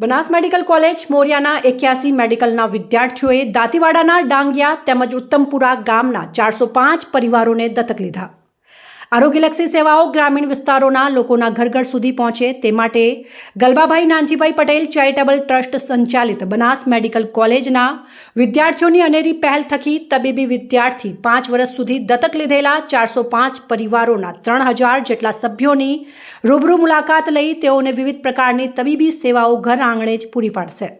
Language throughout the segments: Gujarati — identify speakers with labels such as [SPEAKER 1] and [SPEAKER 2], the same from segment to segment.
[SPEAKER 1] બનાસ મેડિકલ કોલેજ મોરિયાના એક્યાસી મેડિકલના વિદ્યાર્થીઓએ દાંતીવાડાના ડાંગિયા તેમજ ઉત્તમપુરા ગામના ચારસો પાંચ પરિવારોને દત્તક લીધા. આરોગ્યલક્ષી સેવાઓ ગ્રામીણ વિસ્તારોના લોકોના ઘર ઘર સુધી પહોંચે તે માટે ગલબાભાઈ નાનજીભાઈ પટેલ ચેરિટેબલ ટ્રસ્ટ સંચાલિત બનાસ મેડિકલ કોલેજના વિદ્યાર્થીઓની અનેરી પહેલ થકી તબીબી વિદ્યાર્થી પાંચ વર્ષ સુધી દત્તક લીધેલા ચારસો પાંચ પરિવારોના ત્રણ હજાર જેટલા સભ્યોની રૂબરૂ મુલાકાત લઈ તેઓને વિવિધ પ્રકારની તબીબી સેવાઓ ઘર આંગણે જ પૂરી પાડશે.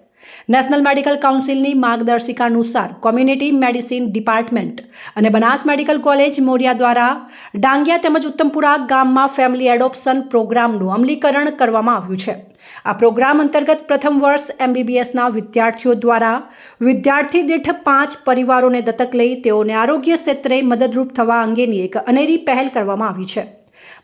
[SPEAKER 1] નેશનલ મેડિકલ કાઉન્સિલની માર્ગદર્શિકા અનુસાર કોમ્યુનિટી મેડિસિન ડિપાર્ટમેન્ટ અને બનાસ મેડિકલ કોલેજ મોરિયા દ્વારા ડાંગિયા તેમજ ઉત્તમપુરા ગામમાં ફેમિલી એડોપ્શન પ્રોગ્રામનું અમલીકરણ કરવામાં આવ્યું છે. આ પ્રોગ્રામ અંતર્ગત પ્રથમ વર્ષ એમબીબીએસના વિદ્યાર્થીઓ દ્વારા વિદ્યાર્થી દીઠ પાંચ પરિવારોને દત્તક લઈ તેઓને આરોગ્ય ક્ષેત્રે મદદરૂપ થવા અંગેની એક અનેરી પહેલ કરવામાં આવી છે.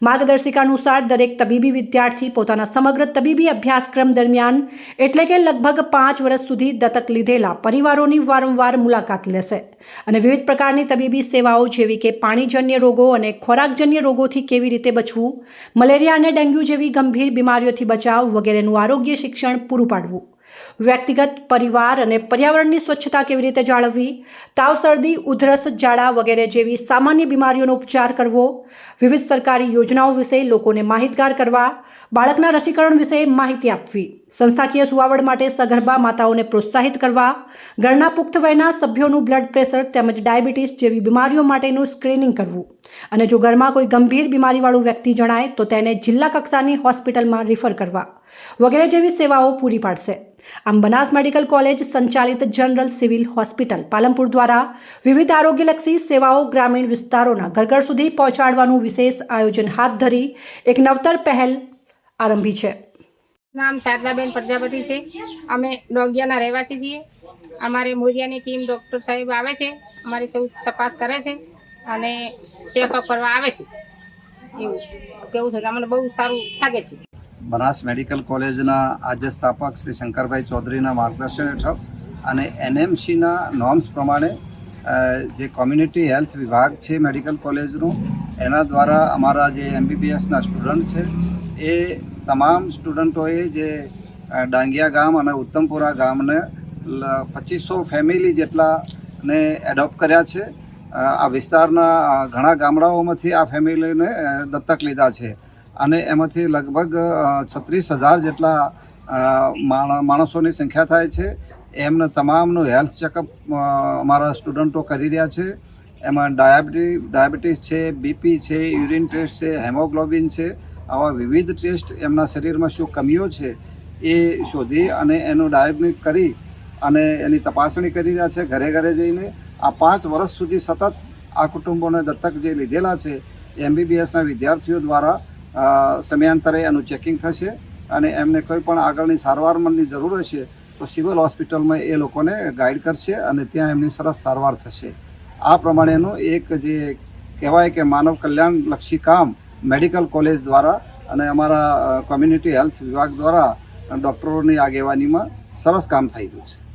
[SPEAKER 1] માર્ગદર્શિકા અનુસાર દરેક તબીબી વિદ્યાર્થી પોતાના સમગ્ર તબીબી અભ્યાસક્રમ દરમિયાન એટલે કે લગભગ પાંચ વર્ષ સુધી દત્તક લીધેલા પરિવારોની વારંવાર મુલાકાત લેશે અને વિવિધ પ્રકારની તબીબી સેવાઓ જેવી કે પાણીજન્ય રોગો અને ખોરાકજન્ય રોગોથી કેવી રીતે બચવું, મલેરિયા અને ડેન્ગ્યુ જેવી ગંભીર બીમારીઓથી બચાવ વગેરેનું આરોગ્ય શિક્ષણ પૂરું પાડવું. વ્યક્તિગત પરિવાર અને પર્યાવરણની સ્વચ્છતા કેવી રીતે જાળવવી, તાવ, શરદી, ઉધરસ, ઝાડા વગેરે જેવી સામાન્ય બીમારીઓનો ઉપચાર કરવો, વિવિધ સરકારી યોજનાઓ વિશે લોકોને માહિતગાર કરવા, બાળકના રસીકરણ વિશે માહિતી આપવી, સંસ્થાકીય સુવાવડ માટે સગર્ભા માતાઓને પ્રોત્સાહિત કરવા, ઘરના પુખ્ત વયના સભ્યોનું બ્લડ પ્રેશર તેમજ ડાયાબિટીસ જેવી બીમારીઓ માટેનું સ્ક્રીનિંગ કરવું. અને જો ઘરમાં કોઈ ગંભીર બીમારીવાળું વ્યક્તિ જણાય, તો તેને જિલ્લા કક્ષાની હોસ્પિટલમાં રિફર કરવા વગેરે જેવી સેવાઓ પૂરી પાડશે. આમ બનાસ મેડિકલ કોલેજ સંચાલિત જનરલ સિવિલ હોસ્પિટલ પાલનપુર દ્વારા વિવિધ આરોગ્યલક્ષી સેવાઓ ગ્રામીણ વિસ્તારોના ઘર ઘર સુધી પહોંચાડવાનું વિશેષ આયોજન હાથ ધરી એક નવતર પહેલ આરંભી છે.
[SPEAKER 2] નામ શારદાબેન પ્રજાપતિ છે. અમે ડોગિયાના રહેવાસી છીએ. અમારે મોરિયાની ટીમ ડૉક્ટર સાહેબ આવે છે. અમારી સૌ તપાસ કરે છે. અને ચેકઅપ કરવા આવે છે, એવું કેવું છે? અમને બહુ સારું લાગે છે.
[SPEAKER 3] બનાસ મેડિકલ કોલેજના આજે સ્થાપક શ્રી શંકરભાઈ ચૌધરીના માર્ગદર્શન હેઠળ અને એનએમસીના નોર્મ્સ પ્રમાણે જે કોમ્યુનિટી હેલ્થ વિભાગ છે મેડિકલ કોલેજનું, એના દ્વારા અમારા જે એમબીબીએસના સ્ટુડન્ટ છે, એ તમામ સ્ટુડન્ટોએ જે ડાંગિયા ગામ અને ઉત્તમપુરા ગામને પચીસો ફેમિલી જેટલાને એડોપ્ટ કર્યા છે. આ વિસ્તારના ઘણા ગામડાઓમાંથી આ ફેમિલીને દત્તક લીધા છે. અને એમાંથી લગભગ છત્રીસ હજાર જેટલા માણ- માણસોની સંખ્યા થાય છે. એમને તમામનું હેલ્થ ચેકઅપ અમારા સ્ટુડન્ટો કરી રહ્યા છે. એમાં ડાયાબિટી, ડાયાબિટીસ છે, બીપી છે, યુરિન ટેસ્ટ છે, હેમોગ્લોબિન છે. આવા વિવિધ ટેસ્ટ એમના શરીરમાં શું કમીઓ છે એ શોધી અને એનું ડાયગ્નિક કરી અને એની તપાસણી કરી રહ્યા છે ઘરે ઘરે જઈને. આ પાંચ વર્ષ સુધી સતત આ કુટુંબોને દત્તક જે લીધેલા છે એમબીબીએસના વિદ્યાર્થીઓ દ્વારા સમયાંતરે એનું ચેકિંગ થશે અને એમને કોઈ પણ આગળની સારવારની જરૂર હશે, તો સિવિલ હોસ્પિટલમાં એ લોકોને ગાઈડ કરશે અને ત્યાં એમની સરસ સારવાર થશે. આ પ્રમાણેનું એક જે કહેવાય કે માનવ કલ્યાણલક્ષી કામ મેડિકલ કોલેજ દ્વારા અને અમારા કોમ્યુનિટી હેલ્થ વિભાગ દ્વારા ડૉક્ટરોની આગેવાનીમાં સરસ કામ થઈ રહ્યું છે.